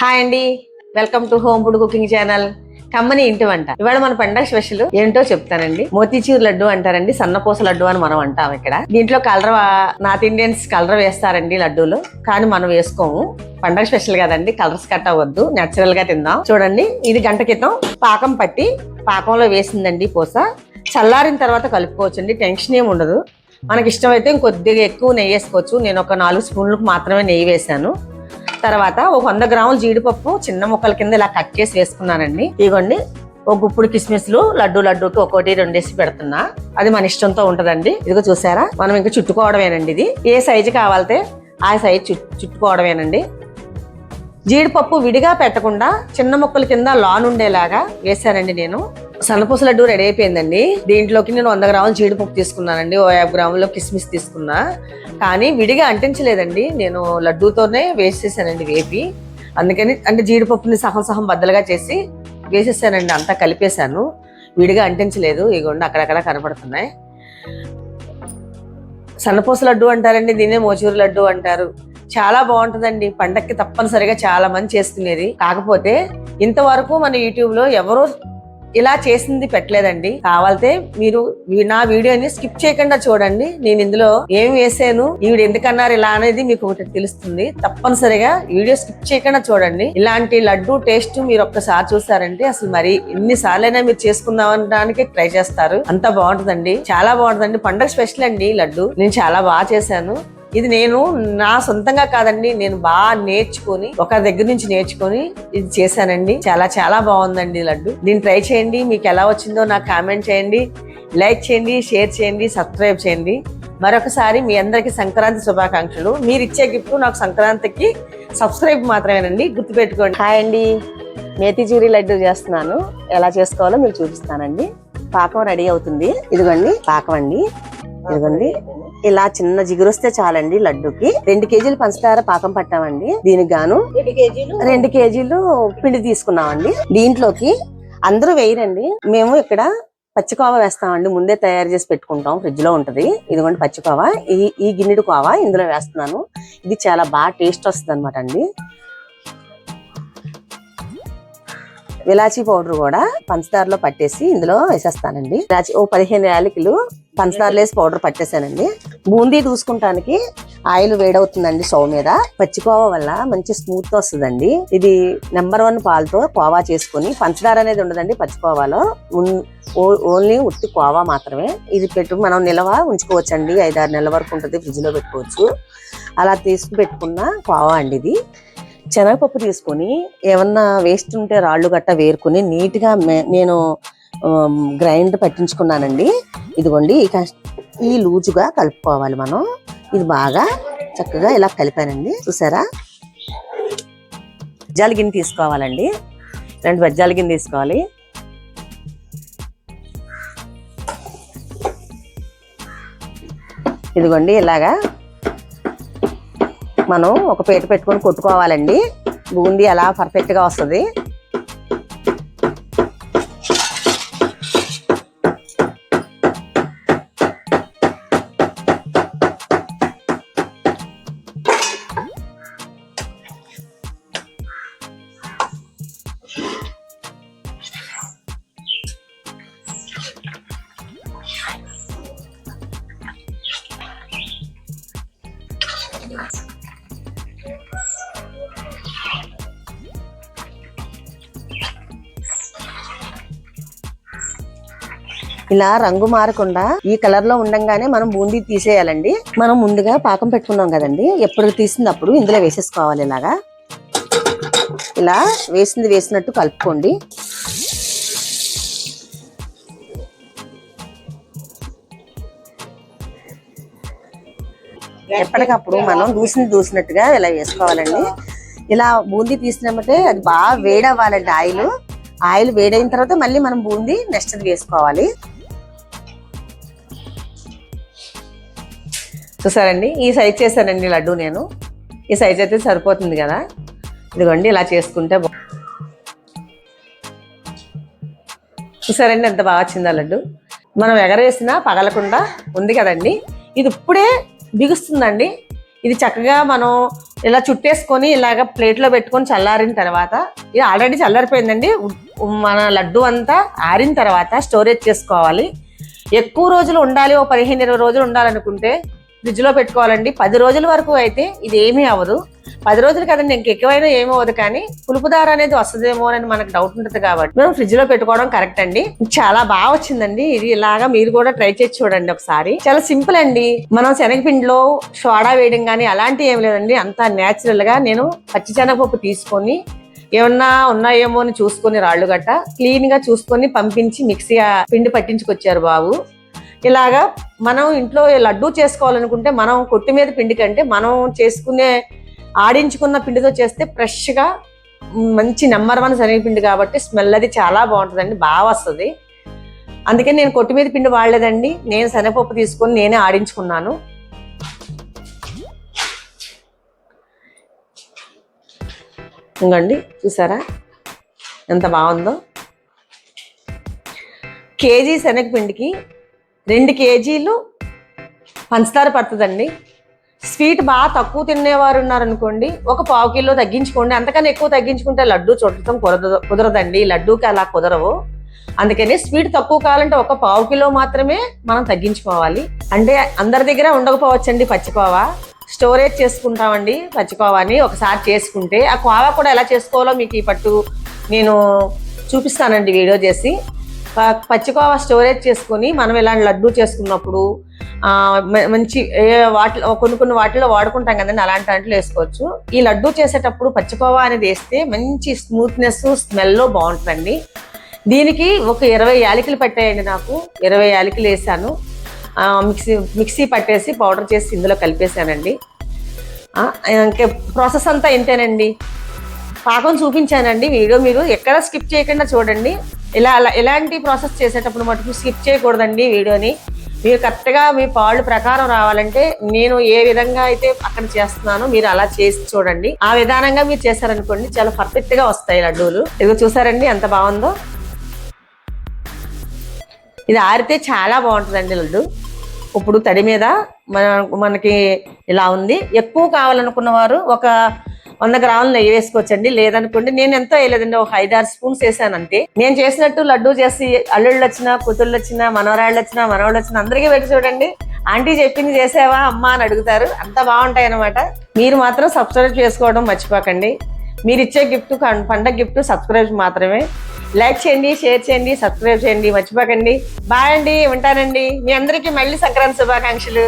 Hi అండి. Welcome to home food cooking channel. కమ్మని ఇంటి వంట. ఇవాళ మన పండగ స్పెషల్ ఏంటో చెప్తానండి. మోతీచూర్ లడ్డు అంటారండి సన్నపూస లడ్డు అని మనం అంటాం ఇక్కడ. దీంట్లో కలర్ నార్త్ ఇండియన్స్ కలర్ వేస్తారండి లడ్డూలు. కానీ మనం వేసుకోము. పండగ స్పెషల్ కదండి కలర్స్ కట్ అవ్వద్దు. నేచురల్గా తిందాం. చూడండి ఇది గంట క్రితం పాకం పట్టి పాకంలో వేసిందండి పూస. చల్లారిన తర్వాత కలుపుకోవచ్చండి టెన్షన్ ఏమి ఉండదు. మనకి ఇష్టమైతే ఇంకొద్దిగా ఎక్కువ నెయ్యి వేసుకోవచ్చు. నేను ఒక నాలుగు స్పూన్లకు మాత్రమే నెయ్యి వేసాను తర్వాత ఒక వంద గ్రాముల జీడిపప్పు చిన్న ముక్కల కింద ఇలా కట్ చేసి వేసుకున్నానండి. ఇదిగోండి ఒక గుప్పుడు కిస్మిస్లు లడ్డు లడ్డూకి ఒకటి రెండేసి పెడుతున్నా. అది మన ఇష్టంతో ఉంటదండి. ఇదిగో చూసారా? మనం ఇంకా చుట్టుకోవడమేనండి ఇది. ఏ సైజు కావాలితే ఆ సైజు చుట్టుకోవడమేనండి. జీడిపప్పు విడిగా పెట్టకుండా చిన్న ముక్కల కింద లాన్ ఉండేలాగా వేసానండి నేను. సన్నపూస లడ్డు రెడీ అయిపోయిందండి. దీంట్లోకి నేను వంద గ్రాములు జీడిపప్పు తీసుకున్నానండి. ఓ యాభై గ్రాములు కిస్మిస్ తీసుకున్నా. కానీ విడిగా అంటించలేదండి. నేను లడ్డూతోనే వేసేసానండి వేపి. అందుకని అంటే జీడిపప్పుని సహం సహం బద్దలుగా చేసి వేసేసానండి. అంతా కలిపేశాను. విడిగా అంటించలేదు. ఇగోండి అక్కడక్కడ కనపడుతున్నాయి. సన్నపూస లడ్డు అంటారండి దీన్నే మోచూరు లడ్డు అంటారు. చాలా బాగుంటుందండి. పండక్కి తప్పనిసరిగా చాలా మంది చేసుకునేది కాకపోతే ఇంతవరకు మన యూట్యూబ్లో ఎవరో ఇలా చేసింది పెట్టలేదండి. కావాలితే మీరు నా వీడియోని స్కిప్ చేయకుండా చూడండి. నేను ఇందులో ఏం వేసాను ఈవిడ ఎందుకన్నారు ఇలా అనేది మీకు ఒకటి తెలుస్తుంది. తప్పనిసరిగా వీడియో స్కిప్ చేయకుండా చూడండి. ఇలాంటి లడ్డు టేస్ట్ మీరు ఒక్కసారి చూసారంటే అసలు మరి ఎన్ని సార్లైనా మీరు చేసుకుందామనడానికి ట్రై చేస్తారు. అంత బాగుంటుందండి. చాలా బాగుంటుందండి. పండగ స్పెషల్ అండి లడ్డు. నేను చాలా బాగా చేశాను. ఇది నేను నా సొంతంగా కాదండి నేను బాగా నేర్చుకొని ఒక దగ్గర నుంచి నేర్చుకొని ఇది చేశానండి. చాలా చాలా బాగుందండి లడ్డు. దీన్ని ట్రై చేయండి మీకు ఎలా వచ్చిందో నాకు కామెంట్ చేయండి లైక్ చేయండి షేర్ చేయండి సబ్స్క్రైబ్ చేయండి. మరొకసారి మీ అందరికీ సంక్రాంతి శుభాకాంక్షలు. మీరు ఇచ్చే గిఫ్ట్ నాకు సంక్రాంతికి సబ్స్క్రైబ్ మాత్రమేనండి గుర్తుపెట్టుకోండి. హాయ్ అండి. మేతిచూరి లడ్డు చేస్తున్నాను. ఎలా చేసుకోవాలో మీకు చూపిస్తానండి. పాకం రెడీ అవుతుంది. ఇదిగోండి పాకం అండి. ఇదిగోండి. ఇలా చిన్న జిగురు వస్తే చాలండి లడ్డుకి. రెండు కేజీలు పంచదార పాకం పట్టామండి. దీనికి గాను రెండు కేజీలు? పిండి తీసుకున్నామండి. దీంట్లోకి అందరూ వేయరండి. మేము ఇక్కడ పచ్చికోవ వేస్తామండి. ముందే తయారు చేసి పెట్టుకుంటాం. ఫ్రిడ్జ్లో ఉంటది. ఇదిగోండి పచ్చికోవ. ఈ ఈ గిన్నెడు కోవ ఇందులో వేస్తున్నాను. ఇది చాలా బాగా టేస్ట్ వస్తుంది అనమాట అండి. ఇలాచీ పౌడర్ కూడా పంచదారలో పట్టేసి ఇందులో వేసేస్తానండి. ఇలాచి ఓ పదిహేను యాలకులు పంచదార లేసి పౌడర్ పట్టేశానండి. బూందీ చూసుకుంటానికి ఆయిల్ వేడవుతుందండి స్టవ్ మీద. పచ్చికోవా వల్ల మంచి స్మూత్ వస్తుందండి. ఇది నెంబర్ వన్ పాలతో కోవా చేసుకుని పంచదార అనేది ఉండదండి పచ్చికోవాలో ఓ- ఓన్లీ ఉత్తి కోవా మాత్రమే. ఇది పెట్టు మనం నిల్వ ఉంచుకోవచ్చండి. ఐదారు నెలల వరకు ఉంటుంది ఫ్రిడ్జ్లో పెట్టుకోవచ్చు. అలా తీసుకు పెట్టుకున్న కోవా అండి ఇది. శనగపప్పు తీసుకొని ఏమన్నా వేస్ట్ ఉంటే రాళ్ళు గట్ట వేరుకుని నీట్గా మే- నేను గ్రైండ్ పట్టించుకున్నానండి. ఇదిగోండి ఈ లూజుగా కలుపుకోవాలి మనం. ఇది బాగా చక్కగా ఇలా కలిపానండి. చూసారా? బజ్జాల గిన్నె తీసుకోవాలండి. రెండు బజ్జాల గిన్నె తీసుకోవాలి. ఇదిగోండి ఇలాగా మనం ఒక పేట పెట్టుకొని కొట్టుకోవాలండి. బూందీ అలా పర్ఫెక్ట్గా వస్తుంది. ఇలా రంగు మారకుండా ఈ కలర్లో ఉండంగానే మనం బూందీ తీసేయాలండి. మనం ముందుగా పాకం పెట్టుకున్నాం కదండి. ఎప్పుడు తీసినప్పుడు ఇందులో వేసేసుకోవాలి ఇలాగా. ఇలా వేసింది వేసినట్టు కలుపుకోండి. ఎప్పటికప్పుడు మనం దూసింది దూసినట్టుగా ఇలా వేసుకోవాలండి. ఇలా బూందీ తీసినామంటే అది బాగా వేడవ్వాలండి ఆయిల్. ఆయిల్ వేడైన తర్వాత మళ్ళీ మనం బూందీ నెక్స్ట్ వేసుకోవాలి. చూసారండి? ఈ సైజ్ చేశానండి లడ్డు నేను. ఈ సైజ్ అయితే సరిపోతుంది కదా? ఇదిగోండి ఇలా చేసుకుంటే చూసారండి ఎంత బాగా వచ్చిందా లడ్డు? మనం ఎగరేసినా పగలకుండా ఉంది కదండి? ఇది ఇప్పుడే బిగుస్తుందండి. ఇది చక్కగా మనం ఇలా చుట్టేసుకొని ఇలాగ ప్లేట్లో పెట్టుకొని చల్లారిన తర్వాత ఇది ఆల్రెడీ చల్లారిపోయిందండి. మన లడ్డు అంతా ఆరిన తర్వాత స్టోరేజ్ చేసుకోవాలి. ఎక్కువ రోజులు ఉండాలి ఓ పదిహేను ఇరవై రోజులు ఉండాలనుకుంటే ఫ్రిడ్జ్లో పెట్టుకోవాలండి. పది రోజుల వరకు అయితే ఇది ఏమీ అవ్వదు. పది రోజులు కదండి ఇంక ఎక్కువైనా ఏమీ అవ్వదు కానీ పులుపు దార అనేది వస్తుందేమో అని మనకు డౌట్ ఉంటుంది కాబట్టి మనం ఫ్రిడ్జ్లో పెట్టుకోవడం కరెక్ట్ అండి. చాలా బాగా వచ్చిందండి. ఇది ఇలాగా మీరు కూడా ట్రై చేసి చూడండి ఒకసారి. చాలా సింపుల్ అండి. మనం శనగపిండిలో సోడా వేయడం కానీ అలాంటివి ఏం లేదండి. అంతా నేచురల్గా నేను పచ్చి శనగపప్పు తీసుకొని ఏమన్నా ఉన్నాయేమో అని చూసుకొని రాళ్ళు గట్ట క్లీన్గా చూసుకొని పంపించి మిక్సీ పిండి పట్టించుకొచ్చారు బాబు. ఇలాగా మనం ఇంట్లో లడ్డూ చేసుకోవాలనుకుంటే మనం కొట్టు మీద పిండి కంటే మనం చేసుకునే ఆడించుకున్న పిండితో చేస్తే ఫ్రెష్గా మంచి నెంబర్ వన్ శనగపిండి కాబట్టి స్మెల్ అది చాలా బాగుంటుందండి బాగా వస్తుంది. అందుకే నేను కొట్టు మీద పిండి వాడలేదండి నేను శనగపప్పు తీసుకొని నేనే ఆడించుకున్నాను. ఇంకండి చూసారా? ఎంత బాగుందో? కేజీ శనగపిండికి రెండు కేజీలు పంచదార పడుతుందండి. స్వీట్ బాగా తక్కువ తినేవారు ఉన్నారనుకోండి ఒక పావు కిలో తగ్గించుకోండి. అంతకన్నా ఎక్కువ తగ్గించుకుంటే లడ్డు చుట్టడం కుదరదు కుదరదండి. లడ్డూకి అలా కుదరవు. అందుకని స్వీట్ తక్కువ కావాలంటే ఒక పావు కిలో మాత్రమే మనం తగ్గించుకోవాలి. అంటే అందరి దగ్గర ఉండకపోవచ్చండి పచ్చికోవా స్టోరేజ్ చేసుకుంటామండి పచ్చికోవాని ఒకసారి చేసుకుంటే. ఆ కోవా కూడా ఎలా చేసుకోవాలో మీకు ఈ పట్టు నేను చూపిస్తానండి వీడియో చేసి. పచ్చికోవా స్టోరేజ్ చేసుకొని మనం ఇలాంటి లడ్డు చేసుకున్నప్పుడు మంచి ఏ వాటిలో కొన్ని కొన్ని వాటిలో వాడుకుంటాం కదండి అలాంటి వాటిలో వేసుకోవచ్చు. ఈ లడ్డు చేసేటప్పుడు పచ్చికోవా అనేది వేస్తే మంచి స్మూత్నెస్ స్మెల్ బాగుంటుందండి. దీనికి ఒక ఇరవై యాలకులు పట్టాయండి నాకు. ఇరవై యాలకులు వేసాను. మిక్సీ మిక్సీ పట్టేసి పౌడర్ చేసి ఇందులో కలిపేసానండి. ఇంకా ఇంకే ప్రాసెస్ అంతా ఇంతేనండి. పాకం చూపించానండి. వీడియో మీరు ఎక్కడ స్కిప్ చేయకుండా చూడండి. ఇలా అలా ఎలాంటి ప్రాసెస్ చేసేటప్పుడు మటుకు స్కిప్ చేయకూడదండి వీడియోని. మీరు కరెక్ట్గా మీ పాళ్ళు ప్రకారం రావాలంటే నేను ఏ విధంగా అయితే అక్కడ చేస్తున్నానో మీరు అలా చేసి చూడండి. ఆ విధానంగా మీరు చేశారనుకోండి చాలా పర్ఫెక్ట్గా వస్తాయి లడ్డూలు. ఇదిగో చూసారండి ఎంత బాగుందో? ఇది ఆరితే చాలా బాగుంటుందండి లడ్డు. ఇప్పుడు తడి మీద మన మనకి ఇలా ఉంది. ఎక్కువ కావాలనుకున్న వారు ఒక వంద గ్రాములు నెయ్యి వేసుకోవచ్చండి. లేదనుకోండి నేను ఎంతో వేయలేదండి. ఒక ఐదారు స్పూన్స్ వేసాను అంతే నేను చేసినట్టు లడ్డూ చేసి అల్లుళ్ళు వచ్చినా కూతుళ్ళు వచ్చినా మనవరాళ్ళు వచ్చినా మనవాళ్ళు వచ్చినా అందరికీ పెట్టి చూడండి. ఆంటీ చెప్పింది చేసావా అమ్మా అని అడుగుతారు. అంత బాగుంటాయి అనమాట మీరు మాత్రం సబ్స్క్రైబ్ చేసుకోవడం మర్చిపోకండి. మీరు ఇచ్చే గిఫ్ట్ పండగ గిఫ్ట్ సబ్స్క్రైబ్ మాత్రమే. లైక్ చేయండి షేర్ చేయండి సబ్స్క్రైబ్ చేయండి మర్చిపోకండి. బాయ్ అండి ఉంటానండి. మీ అందరికీ మళ్ళీ సంక్రాంతి శుభాకాంక్షలు.